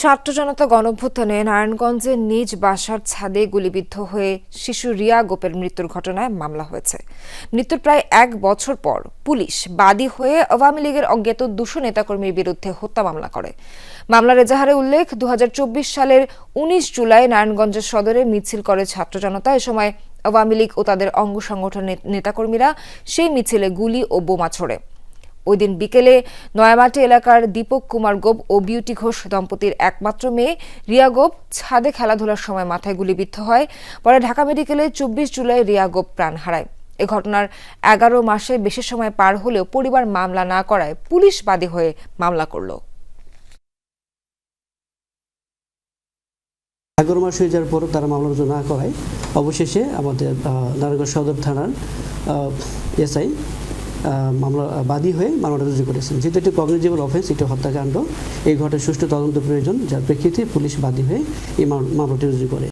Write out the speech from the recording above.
ছাত্র জনতা গণভ্যুত্থানে নারায়ণগঞ্জের নিজ বাসার ছাদে গুলিবিদ্ধ হয়ে শিশু রিয়া গোপের মৃত্যুর ঘটনায় মামলা হয়েছে। মৃত্যুর প্রায় এক বছর পর পুলিশ বাদী হয়ে আওয়ামী লীগের অজ্ঞাত দুশো নেতাকর্মীর বিরুদ্ধে হত্যা মামলা করে। মামলার এজাহারে উল্লেখ দু হাজার চব্বিশ সালের উনিশ জুলাই নারায়ণগঞ্জের সদরে মিছিল করে ছাত্র জনতা। এ সময় আওয়ামী লীগ ও তাদের অঙ্গ সংগঠনের নেতাকর্মীরা সেই মিছিলে গুলি ও বোমা ছোড়ে। ওই দিন বিকেলে নয়ামাটি এলাকার দীপক কুমার গোপ ও বিউটি ঘোষ দম্পতির একমাত্র মেয়ে রিয়া গোপ ছাদে খেলাধুলার সময় মাথায় গুলিবিদ্ধ হয়। পরে ঢাকা মেডিকেলে চব্বিশ জুলাই রিয়া গোপ প্রাণ হারায়। এ ঘটনার এগারো মাসে বেশি সময় পার হলেও পরিবার মামলা না করায় পুলিশ বাদী হয়ে মামলা করল। এগারো মাস হয়ে যাওয়ার পর তারা মামলা না করায়। অবশেষে আমাদের নারায়ণগঞ্জ সদর থানার এসআই মামলা বাদী হয়ে মামলাটা রুজু করেছেন যেহেতু একটি কগনিজেবল অফেন্স এটি হত্যাকাণ্ড, এই ঘটনার সুষ্ঠু তদন্ত প্রয়োজন, যার প্রেক্ষিতে পুলিশ বাদী হয়ে এই মাম- মামলাটি রুজু করে।